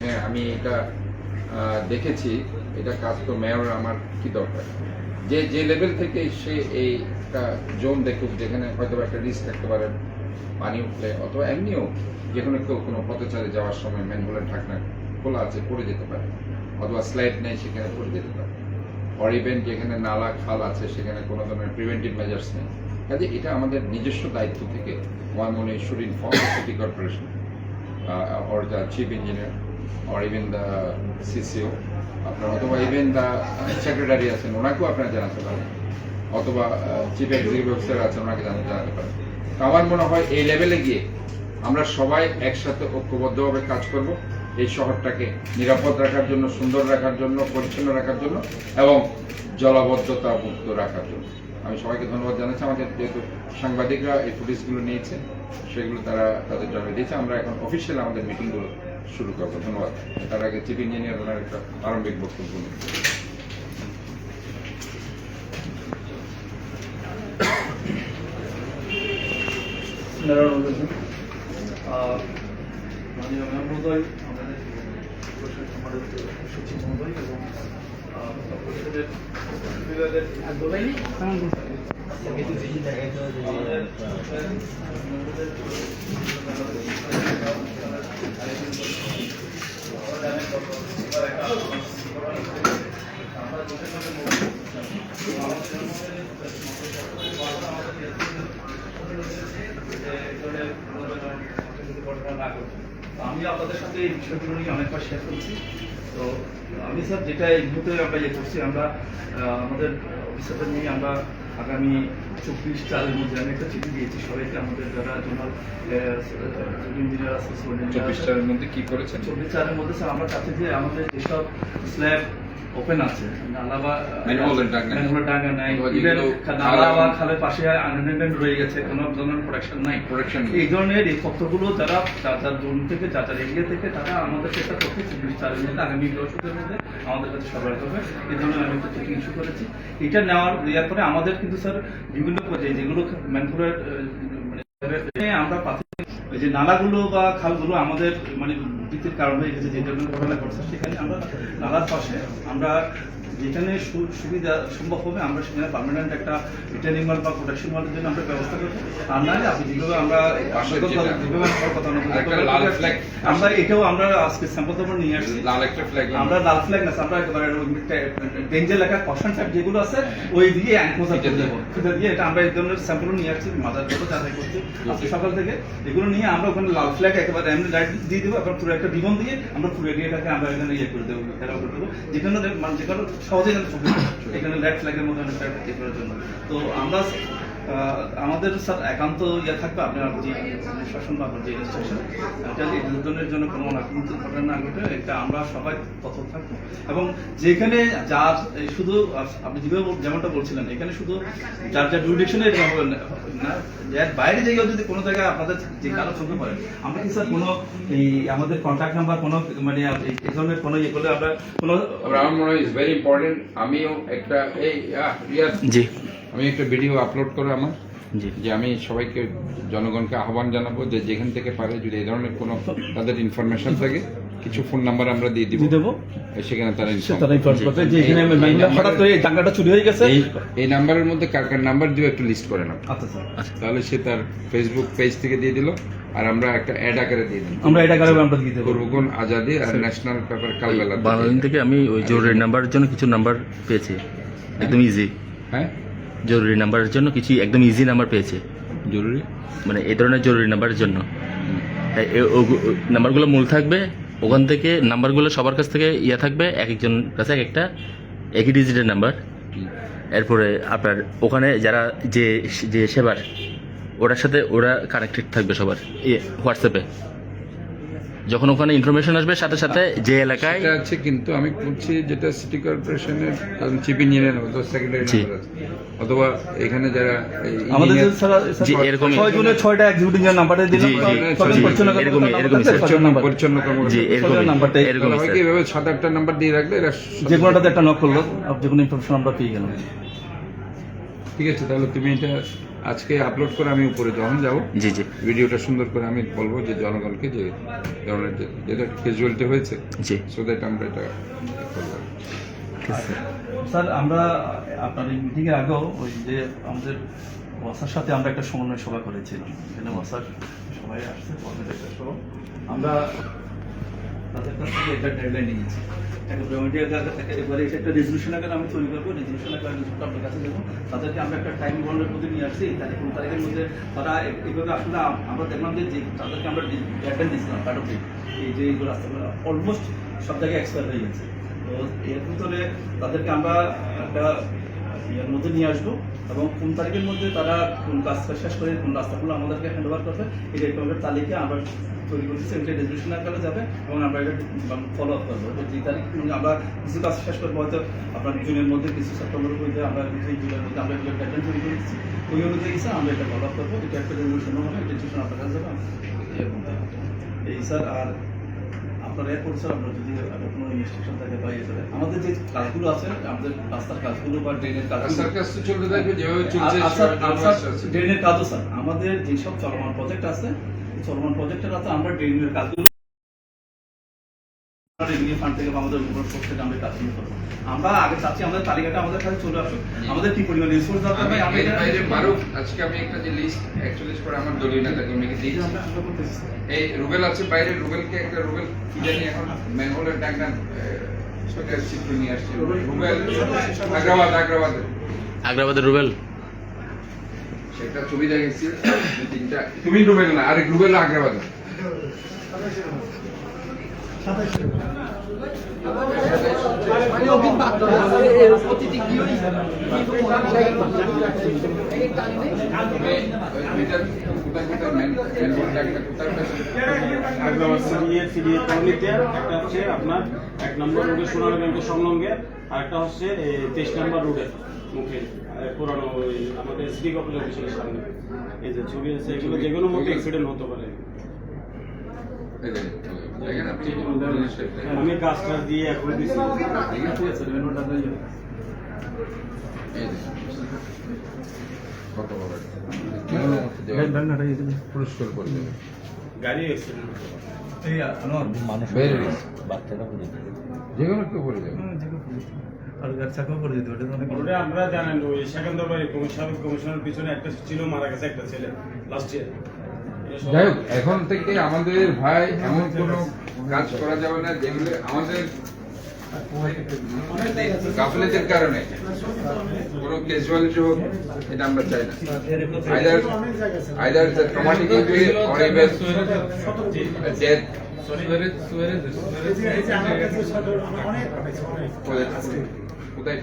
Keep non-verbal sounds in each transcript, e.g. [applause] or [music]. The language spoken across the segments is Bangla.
হ্যাঁ আমি এটা দেখেছি। এটা কাজ তো মেয়র আমার কি দরকার? যে যে লেভেল থেকে সে এই জোন দেখুক, যেখানে হয়তো একটা রিস্ক থাকতে পারে, পানি উঠলে, অথবা এমনিও যে কোনো কেউ কোনো পথচারে যাওয়ার সময় ম্যানগুলোর ঢাকনা খোলা আছে, পড়ে যেতে পারে, অথবা স্লাইড নেই, সেখানে পড়ে যেতে পারে। অর ইভেন যেখানে নালা, খাল আছে, সেখানে কোনো ধরনের প্রিভেন্টিভ মেজার্স নেই। কাজে এটা আমাদের নিজস্ব দায়িত্ব থেকে মনে should inform city corporation the chief engineer or even the CCO আপনার অথবা ইভেন দ্য সেক্রেটারি আছেন, ওনাকেও আপনারা জানাতে পারেন। অথবা চিফ এক্সিকিউটিভ অফিসার আছেন, ওনাকে জানা- জানাতে পারেন। তো আমার মনে হয় এই লেভেলে গিয়ে আমরা সবাই একসাথে ঐক্যবদ্ধভাবে কাজ করব, এই শহরটাকে নিরাপদ রাখার জন্য, সুন্দর রাখার জন্য, পরিচ্ছন্ন রাখার জন্য এবং জলাবদ্ধতা মুক্ত রাখার জন্য। আমি সবাইকে ধন্যবাদ জানাচ্ছি। আমাদের যেহেতু সাংবাদিকরা এই ফুটেজগুলো নিয়েছে, সেগুলো তারা তাদের জন্য দিয়েছে। আমরা এখন অফিসিয়াল আমাদের মিটিংগুলো শুরু করব ধন্যবাদ। তার আগে চিফ ইঞ্জিনিয়ার ওনার একটা আরম্ভিক বক্তব্য এবং আমি আপনাদের সাথে এই বিষয়গুলো নিয়ে অনেকবার শেয়ার করছি। তো আমি স্যার যেটা এই মুহূর্তে আমরা ইয়ে করছি, আমরা আমাদের অফিসারদের নিয়ে আমরা আগামী চব্বিশ চারের মধ্যে আমি একটা চিঠি দিয়েছি। সবাইকে আমাদের যারা জোনাল ইঞ্জিনিয়ার আছে চব্বিশ চারের মধ্যে কি করেছেন? চব্বিশ চারের মধ্যে স্যার আমরা চাচ্ছি যে আমাদের যেসব স্ল্যাব ওপেন আছে। নালা বা ডাঙ্গা। নেই। manhole এর ডাঙ্গা নাই। অথবা ইভেন যেগুলো নালা বা খালের পাশে আনএন্ডেন্ট রয়ে গেছে কোনো ধরনের প্রোটেকশন নাই। Protection এই ধরনের এই তথ্যগুলো যারা যার যার জোন থেকে যার যার এরিয়া থেকে তারা আমাদের চেষ্টা করছে চব্বিশ চারের মধ্যে আগামী বছরের মধ্যে আমাদের কাছে সরবরাহ করবে এই ধরনের আমি একটা ইস্যু করেছি। এটা নেওয়ার দেওয়ার পরে আমাদের কিন্তু স্যার বিভিন্ন যেগুলো ম্যানপুরের আমরা প্রাথমিক ওই যে নালাগুলো বা খালগুলো আমাদের মানে বিদ্যুতের কারণ হয়ে গেছে যে ধরনের ঘটনা ঘটছে, সেখানে আমরা নালার পাশে আমরা যেখানে সুবিধা সম্ভব হবে আমরা সেখানে পার্মানেন্ট একটা রিটার্নিং ওয়াল বা প্রোটেকশন ওয়ালের জন্য আমরা ব্যবস্থা করব। আর নাহলে আপনি যেভাবে আমরা যেটা- আমার এটাও আমরা আজকে স্যাম্পল তো আমরা নিয়ে আসছি আমরা লাল ফ্ল্যাগ না আমরা একেবারে ডেঞ্জার লেখা কশন ট্যাপ যেগুলো আছে ওই দিয়ে অ্যাঙ্কোজার করে দেবো। সেটা দিয়ে এটা আমরা এই ধরনের স্যাম্পল নিয়ে আসছি মাদার করে যাচাই করছি। আজকে সকাল থেকে এগুলো নিয়ে আমরা ওখানে লাল ফ্ল্যাগ একেবারে এমনি লাইট দিয়ে দেবো এবার পুরো একটা রিবন দিয়ে আমরা পুরো এরিয়াটাকে আমরা এখানে ইয়ে করে দেবো ঘেরাও করে দেবো। যেখানে মানে যেখানে সহজে কিন্তু। এখানে রেড ফ্ল্যাগের মতো করার জন্য তো আমরা আমাদের স্যার একান্ত ইয়ে থাকবে আপনার যে শাসন বা আপনার যে ইনস্ট্রাকশন এটা এই দুজনের জন্য কোনো অনাকাঙ্ক্ষিত ঘটনা না ঘটে এটা আমরা সবাই তথ্য থাকব। এবং যেখানে যার শুধু আপনি যেভাবে যেমনটা বলছিলেন এখানে শুধু যার যার জুডিকশনে এটা হবে না এর বাইরে জায়গায় যদি কোনো জায়গায় আপনাদের যে কারও চোখে পড়ে আমরা কি স্যার কোনো এই আমাদের কন্ট্যাক্ট নাম্বার কোনো মানে এই- ধরনের কোনো ইয়ে করলে আমরা কোনো আমার মনে হয় ইজ ভেরি ইম্পর্টেন্ট আমিও একটা এই জি। আমি একটা ভিডিও আপলোড করে আমার যে আমি সবাইকে জনগণকে আহ্বান জানাব যে যেখান থেকে পারে যদি এই ধরনের কোনো তাদের ইনফরমেশন থাকে কিছু ফোন নাম্বার আমরা দিয়ে দিব। দেবো। সেখানে তারা তারা ইনফর্ম করবে। যে এখানে এই- এই হঠাৎ করে টাকাটা চুরি হয়ে গেছে। এই এই নাম্বারের মধ্যে কার কার নাম্বার দিবে একটু লিস্ট করে নাও। আচ্ছা স্যার। তাহলে সে তার ফেসবুক পেজ থেকে দিয়ে দিল আর আমরা একটা অ্যাড আকারে দিয়ে দিই আমরা এটা কারণে আমরা দিয়ে দেবো। পূর্বগুণ আজাদি আর ন্যাশনাল পেপার কালবেলা বাংলালিন থেকে আমি ওই জরুরি নাম্বারের জন্য কিছু নাম্বার পেয়েছি। একদম ইজি হ্যাঁ? জরুরি নাম্বারের জন্য কিছু একদম ইজি নাম্বার পেয়েছে। জরুরি? মানে এই ধরনের জরুরি নাম্বারের জন্য। নাম্বারগুলো মূল থাকবে ওখান থেকে নাম্বারগুলো সবার কাছ থেকে ইয়ে থাকবে এক একজন কাছে এক একটা একই ডিজিটের নাম্বার এরপরে আপনার ওখানে যারা যে যে সেবার ওটার সাথে ওরা কানেক্টেড থাকবে সবার হোয়াটসঅ্যাপে যখন ওখানে ইনফরমেশন আসবে সাথে সাথে যে এলাকায় এটা আছে কিন্তু আমি বলছি যেটা সিটি কর্পোরেশনের চিফ ইঞ্জিনিয়ার অথবা সেক্রেটারি। অথবা এখানে যারা আমাদের জি, এরকমই। ছয় জনের ছয়টা এক্সিকিউটিভ নাম্বারে দিলাম জি, জি, ছয়জন জি, পরিচ্ছন্ন। পরিচ্ছন্ন কর্মকর্তা জি এরকমই তাহলে কি এভাবে সাত আটটা নাম্বার দিয়ে রাখলে এরা যে কোনোটাতে একটা নক করল আর যে কোনো ইনফরমেশন আমরা পেয়ে গেলাম ঠিক আছে তাহলে তুমি এটা আজকে আপলোড করে আমি উপরে যখন যাব জি জি। ভিডিওটা সুন্দর করে আমি বলব যে জনগণকে যে ধরনের যেটা ক্যাজুয়ালিটি হয়েছে জি। সো দ্যাট আমরা এটা স্যার আমরা আপনার এই মিটিং এর আগেও ওই যে আমাদের ওয়াসার সাথে আমরা একটা সমন্বয় সভা করেছিলাম। এখানে ওয়াসার সবাই আসছে আমরা তাদের কাছ থেকে একটা ডেডলাইন নিয়েছি। এবারে এটা একটা রেজলিউশন আকারে আমি তৈরি করব রেজলিউশন আকারে রিপোর্ট আপনার কাছে দেবো। তাদেরকে আমরা একটা টাইম বন্ডের মধ্যে নিয়ে আসছি তারিখ কোন তারিখের মধ্যে তারা এইভাবে আসলে আমরা দেখলাম যে তাদেরকে আমরা ডেডলাইন দিয়েছিলাম কাট অফ এই যে এইগুলো রাস্তাগুলো অলমোস্ট সব জায়গায় এক্সপায়ার হয়ে গেছে। তো এর ভিতরে তাদেরকে আমরা একটা ইয়ের মধ্যে নিয়ে আসব এবং কোন তারিখের মধ্যে তারা কোন কাজটা শেষ করে, কোন রাস্তাগুলো আমাদেরকে হ্যান্ড ওভার করবে, এই রেকমেন্ডের তালিকা আমরা তৈরি করতেছি এটা রেজলিউশন আকারে যাবে এবং আমরা এটা ফলো আপ করব। যে তারিখ আমরা কিছু কাজ শেষ করব হয়তো আপনার জুনের মধ্যে কিছু সেপ্টেম্বরের মধ্যে আমরা কিছু জুনের মধ্যে আমরা এগুলো প্যাটার্ন তৈরি করে দিচ্ছি ওই অনুযায়ী স্যার আমরা এটা ফলো আপ করব। এটা একটা রেজলিউশন হবে রেজলিউশন আপনার কাছে যাবে। এই স্যার আর আপনার এয়ারপোর্ট স্যার আমরা যদি কোনো ইনস্ট্রাকশন থাকে বা ইয়ে আমাদের যে কাজগুলো আছে আমাদের রাস্তার কাজগুলো বা ড্রেনের রাস্তার কাজ তো চলতে থাকবে যেভাবে চলছে। ড্রেনের কাজও স্যার আমাদের যেসব চলমান প্রজেক্ট আছে চলমান প্রজেক্টের আছে আমরা ড্রেনের কাজগুলো রেভিনিউ ফান্ড থেকে আমাদের উপর সোর্স থেকে আমরা কাজগুলো করব আমরা আগে চাচ্ছি আমাদের তালিকাটা আমাদের কাছে চলে আসুক। আমাদের কি পরিমাণ রিসোর্স দরকার ভাই? আমরা বাইরে মারুফ আজকে আমি একটা যে লিস্ট অ্যাকচুয়ালি করে আমার দলীয় নেতা কর্মীকে দিয়েছি। এই রুবেল আছে বাইরে রুবেলকে একটা রুবেল কি জানি এখন ম্যানহোলের সরকার চিত্র নিয়ে আসছে। রুবেল আগ্রাবাদ আগ্রাবাদ। আগ্রাবাদের রুবেল। সেটা ছবি দেখেছি তিনটা। তুমি না সিডিএ কর্মীতে একটা হচ্ছে আপনার এক নম্বর রোডে সোনালী ব্যাংকের সংলগ্নে আর একটা হচ্ছে তেইশ নম্বর রোডে মুখে পুরানো ওই আমাদের সিটি কর্পোরেশন অফিসের সামনে। এই যে ছবি আছে এগুলো যেগুলো মধ্যে অ্যাক্সিডেন্ট হতে পারে। যে, আপনি আমি দিয়ে এখন দিচ্ছি যে? পুরস্কার করে দেবে গাড়ি অ্যাক্সিডেন্ট. যে কোনো কেউ করে দেবে আর গাছ চাকাও করে দিতে ওটা অনেক আপনারা জানেন ওই সেকেন্দ্র বাড়ি সাবেক কমিশনের পিছনে একটা ছিল মারা গেছে একটা ছেলে লাস্ট ইয়ার যাই হোক এখন থেকে আমাদের ভাই এমন কোনো কাজ করা যাবে না যেগুলো আমাদের গাফলেতের কারণে কোনো ক্যাজুয়ালিটি হোক এটা আমরা চাই না either either the traumatic injury or even death কোথায়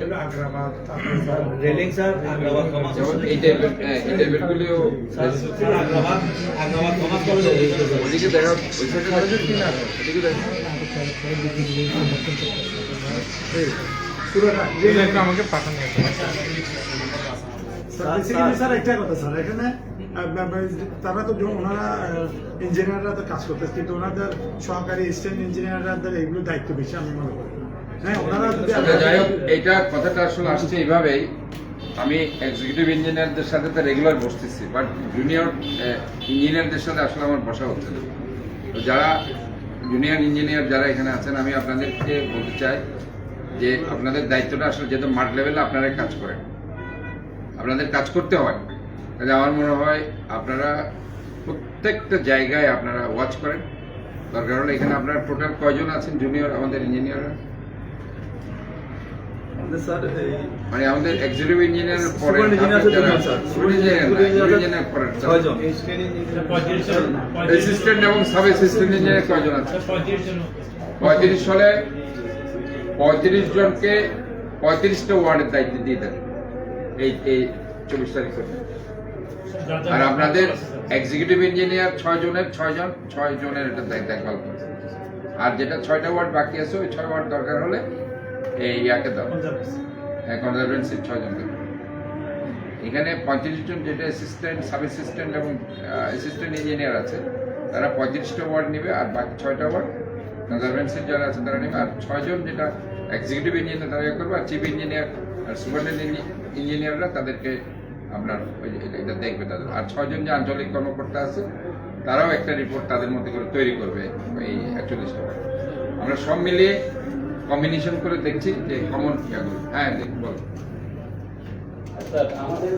রেলিং স্যার আগ্রাবাদ কমাস। এই টাইপের হ্যাঁ, এই টাইপের গুলিও আগ্রাবাদ আগ্রাবাদ কমাস কলেজ ওদিকে দেখা ওই দেখা কি না? ওদিকে দেখা বেসিক্যালি স্যার একটা কথা স্যার এখানে আহ, বা- বা- তারা তো য- ওনারা ইঞ্জিনিয়াররা তো কাজ করতেছে কিন্তু ওনাদের সহকারী স্টেট ইঞ্জিনিয়ারদের এগুলো দায়িত্ব বেশি আমি মনে করি। হ্যাঁ আচ্ছা, যাই হোক এটা কথাটা আসলে আসছে এইভাবেই। আমি এক্সিকিউটিভ ইঞ্জিনিয়ারদের সাথে তো রেগুলার বসতেছি বাট জুনিয়র ইঞ্জিনিয়ারদের সাথে আসলে আমার বসা হচ্ছে না। তো যারা জুনিয়র ইঞ্জিনিয়ার যারা এখানে আছেন আমি আপনাদেরকে বলতে চাই যে আপনাদের দায়িত্বটা আসলে যেহেতু মাঠ লেভেলে আপনারা কাজ করেন। আপনাদের কাজ করতে হয়। কাজে আমার মনে হয় আপনারা প্রত্যেকটা জায়গায় আপনারা ওয়াচ করেন। দরকার হলে এখানে আপনারা টোটাল কয়জন আছেন জুনিয়র আমাদের ইঞ্জিনিয়াররা স্যার মানে আমাদের এক্সিকিউটিভ ইঞ্জিনিয়ার পরে ইঞ্জিনিয়ার ছয়জন। অ্যাসিস্ট্যান্ট এবং সাব অ্যাসিস্ট্যান্ট ইঞ্জিনিয়ার কয়জন আছে। পঁয়ত্রিশ সালে পঁয়ত্রিশ জনকে পঁয়ত্রিশটা ওয়ার্ডের দায়িত্ব দিয়ে দেন। এই এই চব্বিশ তারিখ। করে। আর আপনাদের এক্সিকিউটিভ ইঞ্জিনিয়ার ছয় জনের ছয় জন ছয় জনের এটা দায়িত্ব দেখভাল করছে আর যেটা ছয়টা ওয়ার্ড বাকি আছে ওই ছয় ওয়ার্ড দরকার হলে এই ইয়াকে দাও। হ্যাঁ কনজারভেন্সির ছয় জনকে। দাও। এখানে পঁয়ত্রিশ জন যেটা অ্যাসিস্ট্যান্ট সাব অ্যাসিস্ট্যান্ট এবং অ্যাসিস্ট্যান্ট ইঞ্জিনিয়ার আছে তারা পঁয়ত্রিশটা ওয়ার্ড নেবে আর বাকি ছয়টা ওয়ার্ড কনজারভেন্সির যারা আছে তারা নেবে। আর ছয়জন যেটা এক্সিকিউটিভ ইঞ্জিনিয়ার তারা ইয়ে করবে। আর চিফ ইঞ্জিনিয়ার আর সুপারিনটেন্ডেন্ট ইঞ্জিনিয়াররা তাদেরকে আপনার এটা দেখবে তাদের। আর ছয়জন যে আঞ্চলিক কর্মকর্তা আছে তারাও একটা রিপোর্ট তাদের মধ্যে করে তৈরি করবে এই একচল্লিশটা আমরা সব মিলিয়ে কম্বিনেশন করে দেখছি যে কমন হ্যাঁ দেখ বল। স্যার আমাদের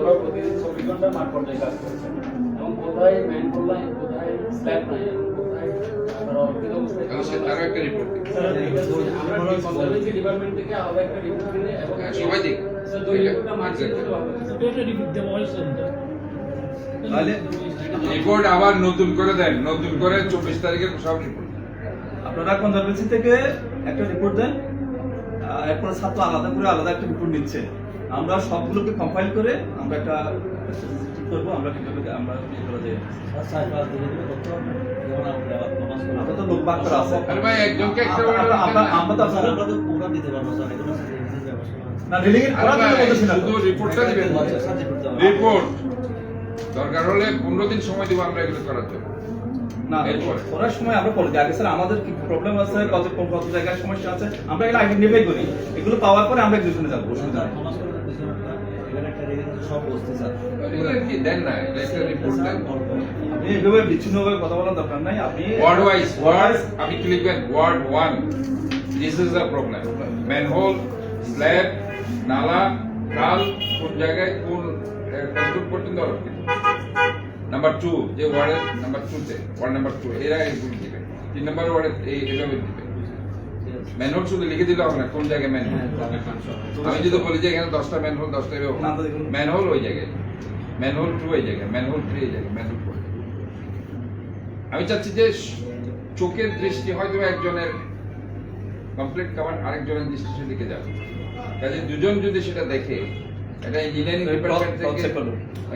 ওরা প্রতিদিন চব্বিশ ঘণ্টা মাঠ পর্যায়ে কাজ করছে। এবং কোথায় কোথায় স্ল্যাব সবাই। রিপোর্ট আবার নতুন করে দেন নতুন করে চব্বিশ তারিখে সব রিপোর্ট। আপনারা কনজারভেন্সি থেকে একটা রিপোর্ট দেন? এরপরে ছাত্র আলাদা করে আলাদা একটা রিপোর্ট নিচ্ছে। আমরা সবগুলোকে কম্পাইল করে আমরা একটা করব আমরা কীভাবে আমরা রিপোর্ট দরকার হলে পনেরো দিন সময় দেবো আমরা এগুলো করার জন্য। না? করার সময় আমরা আগে স্যার আমাদের কি প্রবলেম আছে? কত কত জায়গায় সমস্যা আছে? আমরা এগুলো আইডেন্টিফাই করি। এগুলো পাওয়ার পরে আমরা এক্সিকিউশনে যাব অসুবিধা নেই। আপনি বিচ্ছিন্নভাবে কথা বলার দরকার নাই। আপনি ওয়ার্ড লিখবেন one this is the problem manhole slab নালা খাল কোন জায়গায় কোন পর্যন্ত নাম্বার টু যে ওয়ার্ডের নাম্বার টুতে ওয়ার্ড নাম্বার টু এরা এগুলো দিবে। তিন নাম্বার ওয়ার্ডে এই এভাবে দিবে। ম্যানহোল শুধু লিখে দিলে হবে না কোন জায়গায় ম্যানহোল আমি যদি বলি যে এখানে দশটা ম্যানহোল দশটা না, তো দেখুন। ম্যানহোল ওই জায়গায়। ম্যানহোল টু এই জায়গায় ম্যানহোল থ্রি এই জায়গায় ম্যানহোল ফোর আমি চাচ্ছি যে চোখের দৃষ্টি হয়তো একজনের কমপ্লিট কাভার আরেকজনের দৃষ্টি সেদিকে যাবে। কাজে দুজন যদি সেটা দেখে এটা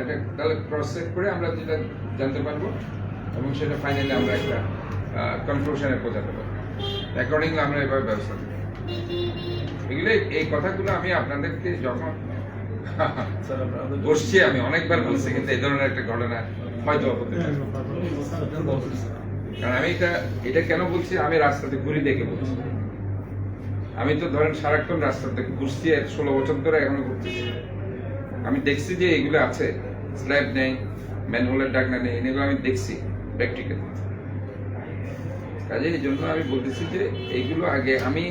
এটা তাহলে ক্রস চেক করে আমরা যেটা জানতে পারব এবং সেটা ফাইনালি আমরা একটা কনক্লুশনে পৌঁছাতে পারব। অ্যাকর্ডিংলি আমরা এভাবে ব্যবস্থা নেব। এগুলো এই কথাগুলো আমি আপনাদেরকে যখন [laughs] বসছি আমি অনেকবার বলছি কিন্তু এই ধরনের একটা ঘটনা হয়তো কারণ আমি এটা এটা কেন বলছি? আমি রাস্তাতে ঘুরি দেখে বলছি। আমি তো ধরেন সারাক্ষণ রাস্তাতে ঘুরছি ষোলো বছর ধরে এখনও ঘুরতেছি। আমি দেখছি যে এগুলো আছে। স্ল্যাব নেই ম্যানহোলের ডাকনা নেই এগুলো আমি দেখছি প্র্যাকটিক্যাল কাজে এই জন্য আমি বলতেছি যে এইগুলো আগে আমি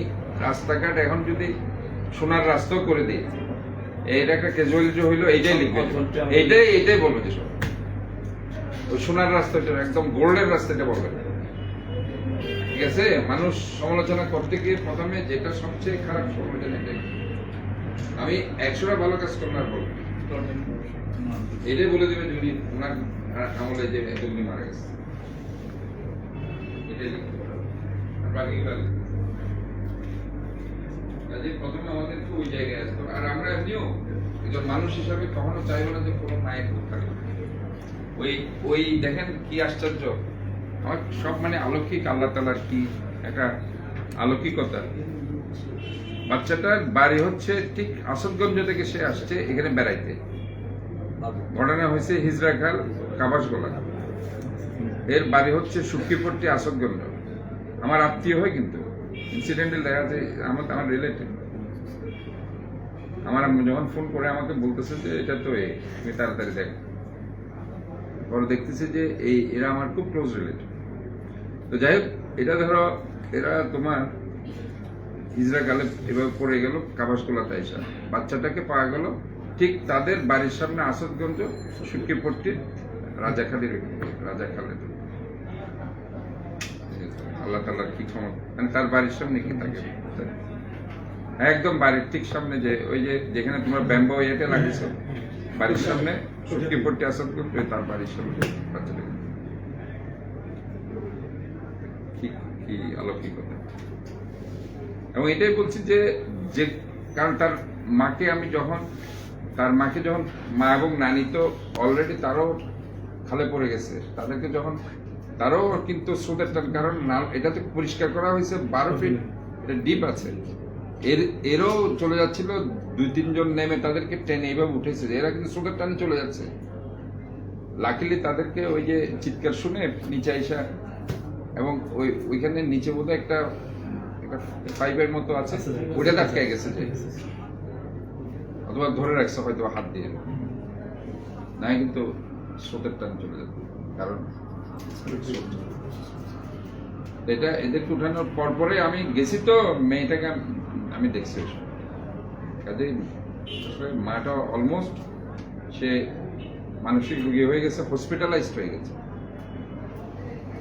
রাস্তাঘাট এখন যদি সোনার রাস্তাও করে দিই এইটা একটা ক্যাজুয়ালিটি হইল এইটাই লিখবে। এইটাই এইটাই বলবে যে ওই সোনার রাস্তাটা একদম গোল্ডের রাস্তাটা বলবে। ঠিক আছে? মানুষ সমালোচনা করতে গিয়ে প্রথমে যেটা সবচেয়ে খারাপ সমালোচনা আমি একশোটা ভালো কাজ করলাম আর বলব। এটাই বলে দেবে যদি ওনার আমলে যে এতগুলি মারা গেছে। কাজে প্রথমে আমাদেরকে ওই জায়গায় আসতে। আর আমরা এমনিও একজন মানুষ হিসাবে কখনো চাইব না যে কোনো মায়ের ভুল থাকে ওই ওই দেখেন কি আশ্চর্য। আমার সব মানে অলৌকিক আল্লাহ তালার কি একটা অলৌকিকতা বাচ্চাটার বাড়ি হচ্ছে ঠিক আসাদগঞ্জ থেকে সে আসছে এখানে বেড়াইতে। ঘটনা হয়েছে হিজরা খাল কাবাসগোলা এর বাড়ি হচ্ছে সুখীপট্টি আসাদগঞ্জ আমার আত্মীয় হয় কিন্তু ইনসিডেন্টাল দেখা যায়, আমার আমার রিলেটিভ আমার যখন ফোন করে আমাকে বলতেছে যে, এটা তো এ, তুমি তাড়াতাড়ি দেখো। পরে দেখতেছে যে এই, এরা আমার খুব ক্লোজ রিলেটিভ তো যাই হোক, এটা ধরো, এরা তোমার ইজরা গালে এভাবে পড়ে গেল কাবাসগোলাতে এসে বাচ্চাটাকে পাওয়া গেল, ঠিক তাদের বাড়ির সামনে আসাদগঞ্জ সুকিপট্টির রাজাখালীর রাজাখালের আল্লাহ তাল্লাহ কি ক্ষমতা মানে তার বাড়ির সামনে কি থাকে? একদম বাড়ির ঠিক সামনে যে, ওই যে যেখানে তোমার ব্যাম্বো ইয়েতে লাগিয়েছো, বাড়ির সামনে সুকিপট্টি আসাদগঞ্জ তার বাড়ির সামনে বাচ্চাটাকে। কি কি অলৌকিকতা এবং এটাই বলছি যে যে, কারণ তার মাকে আমি যখন, তার মাকে যখন মা এবং নানি তো অলরেডি তারও খালে পড়ে গেছে, তাদেরকে যখন, তারও কিন্তু স্রোতের টান কারণ এটা তো পরিষ্কার করা হয়েছে বারো ফিট এটা ডিপ আছে। এর, এরও চলে যাচ্ছিল, দুই তিনজন নেমে তাদেরকে ট্রেনে এইভাবে উঠেছে, এরা কিন্তু স্রোতের টানে চলে যাচ্ছে। লাকিলি তাদেরকে ওই যে চিৎকার শুনে নিচে আইসা, এবং ওই, ওইখানে নিচে বোধহয় একটা পাইপের মতো আছে। ওটা ধাক্কায় গেছে যে। অথবা ধরে রাখছে হয়তো হাত দিয়ে। না কিন্তু স্রোতের টান চলে যেত কারণ এটা এদেরকে উঠানোর পর পরে আমি গেছি তো মেয়েটাকে আমি দেখছি। কাজেই মাটা অলমোস্ট সে মানসিক রোগী হয়ে গেছে হসপিটালাইজড হয়ে গেছে।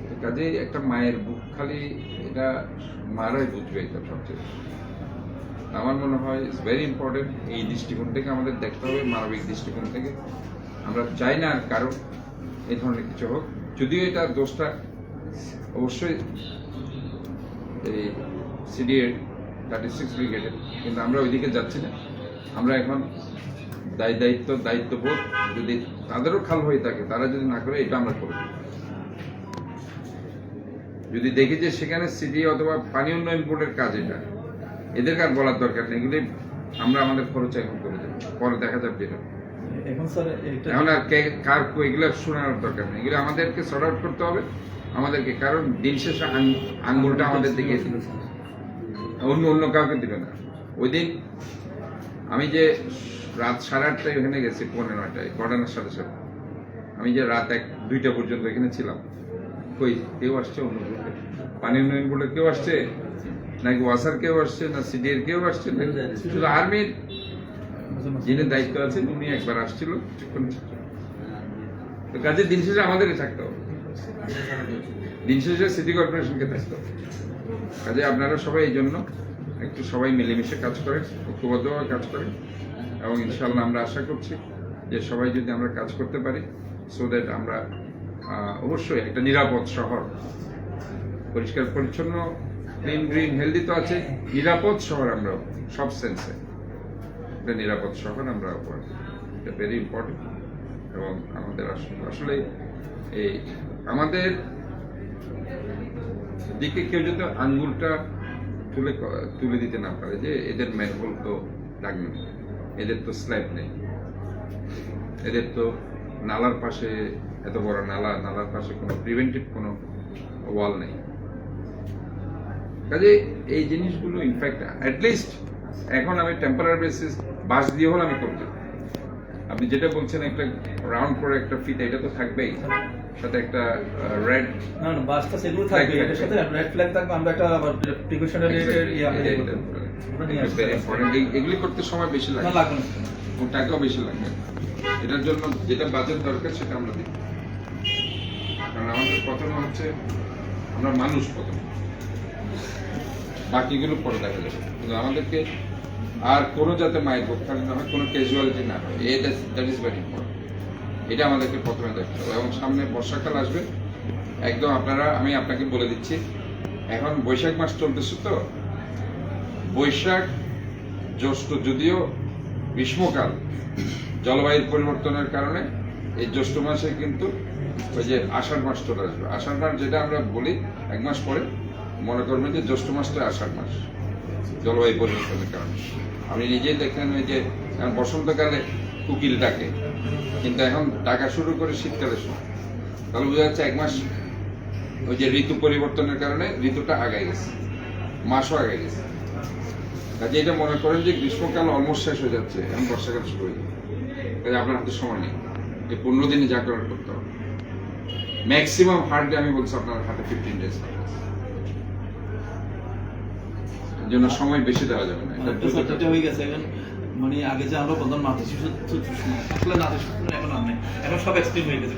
তো কাজেই একটা মায়ের বুক খালি এটা মারাই বুঝবে এটা সবচেয়ে আমার মনে হয় ইটস ভেরি ইম্পর্টেন্ট এই দৃষ্টিকোণ থেকে আমাদের দেখতে হবে, মানবিক দৃষ্টিকোণ থেকে। আমরা চাই না আর কারও এই ধরনের কিছু হোক। যদিও এটা দোষটা অবশ্যই এই সিডিএর থার্টি সিক্স ব্রিগেডের কিন্তু আমরা ওইদিকে যাচ্ছি না। আমরা এখন দায় দায়িত্ব দায়িত্ববোধ যদি তাদেরও খাল হয়ে থাকে, তারা যদি না করে, এটা আমরা করব। যদি দেখি যে সেখানে সিটি অথবা পানি উন্নয়ন বোর্ডের কাজ এটা এদেরকে আর বলার দরকার নেই এগুলি আমরা আমাদের খরচ এখন করে দেবো পরে দেখা যাবে যেটা। এখন স্যার এখন আর কার কো এগুলো শোনার দরকার নেই এগুলো আমাদেরকে সর্ট আউট করতে হবে আমাদেরকে কারণ দিন শেষে আঙ্গুলটা আমাদের দিকে অন্য অন্য কাউকে দিবে না। ওই দিন আমি যে রাত সাড়ে আটটায় ওখানে গেছি পনেরো নয়টায় ঘটনার সাথে সাথে। আমি যে রাত এক দুইটা পর্যন্ত এখানে ছিলাম। কই কেউ আসছে অন্য গ্রুপে পানি উন্নয়ন বোর্ডে কেউ আসছে? নাকি ওয়াসার কেউ আসছে না সিডিএর কেউ আসছে? শুধু আর্মির যিনি দায়িত্ব আছেন উনি একবার আসছিল। কিছুক্ষণ তো কাজে দিন শেষে আমাদেরই থাকতে হবে। দিন শেষে সিটি কর্পোরেশনকে থাকতে হবে। কাজে আপনারা সবাই এই জন্য একটু সবাই মিলেমিশে কাজ করেন ঐক্যবদ্ধভাবে কাজ করেন। এবং ইনশাল্লাহ আমরা আশা করছি যে সবাই যদি আমরা কাজ করতে পারি সো দ্যাট আমরা অবশ্যই একটা নিরাপদ শহর। পরিষ্কার, পরিচ্ছন্ন ক্লিন গ্রিন হেলদি তো আছে। নিরাপদ শহর আমরা, সব সেন্সে একটা নিরাপদ শহর আমরা। এটা ভেরি ইম্পর্টেন্ট এবং আমাদের আস- আসলে এই আমাদের দিকে কেউ যদি আঙ্গুলটা তুলে তুলে দিতে না পারে যে এদের ম্যানহোল তো লাগবে না। এদের তো স্ল্যাব নেই। এদের তো নালার পাশে এত বড় নালা নালার পাশে কোনো প্রিভেন্টিভ কোনো ওয়াল নেই। কাজে এই জিনিসগুলো ইনফ্যাক্ট অ্যাটলিস্ট এখন আমি টেম্পোরারি বেসিস বাস দিয়ে হলে আমি করতে আপনি যেটা বলছেন একটা রাউন্ড করে একটা ফিট এটা তো থাকবেই। সাথে একটা রেড না না বাসটা সেগুলো থাকবে এর সাথে রেড ফ্ল্যাগ থাকবে আমরা একটা প্রিকশনারি ইয়ে ইয়ে। এগুলি করতে সময় বেশি না লাগে। না। টাকাও বেশি লাগবে। এটার জন্য যেটা বাজেট দরকার সেটা আমরা দিই। কারণ আমাদের প্রথম হচ্ছে আমরা মানুষ প্রথম। বাকিগুলো পরে দেখা যাবে। কিন্তু আমাদেরকে আর কোনো যাতে মায়ের বোখালি না হয়, কোনো ক্যাজুয়ালিটি না হয়। দ্যাট ইজ ভেরি ইম্পর্টেন্ট এটা আমাদেরকে প্রথমে দেখতে হবে। এবং সামনে বর্ষাকাল আসবে। একদম আপনারা, আমি আপনাকে বলে দিচ্ছি, এখন বৈশাখ মাস চলতেছে তো। বৈশাখ জ্যৈষ্ঠ যদিও গ্রীষ্মকাল, জলবায়ুর পরিবর্তনের কারণে এই জ্যৈষ্ঠ মাসে কিন্তু ওই যে আষাঢ় মাস চলে আসবে। আষাঢ় মাস যেটা আমরা বলি, এক মাস পরে মনে করবেন যে জ্যৈষ্ঠ মাসটা আষাঢ় মাস, জলবায়ু পরিবর্তনের কারণে। আপনি নিজেই দেখলেন ওই যে বসন্তকালে কুকিল ডাকে, কিন্তু এখন ডাকা শুরু করে শীতকালে শুরু। তাহলে বোঝা যাচ্ছে এক মাস ওই যে ঋতু পরিবর্তনের কারণে ঋতুটা আগে গেছে, মাসও আগে গেছে। কাজে এটা মনে করেন যে গ্রীষ্মকাল অলমোস্ট শেষ হয়ে যাচ্ছে, এখন বর্ষাকাল শুরু হয়ে যাবে কাজে আপনার হাতে সময় নেই। এই পনেরো দিনে যা করার করতে হবে। ম্যাক্সিমাম হার্ডলি আমি বলছি আপনার হাতে ফিফটিন ডেজ জন্য সময় বেশি দেওয়া যাবে না। হয়ে গেছে এখন। মানে আগে যে আমরা বলতাম নাতি শিশু আসলে আর নেই। এখন সব হয়ে গেছে।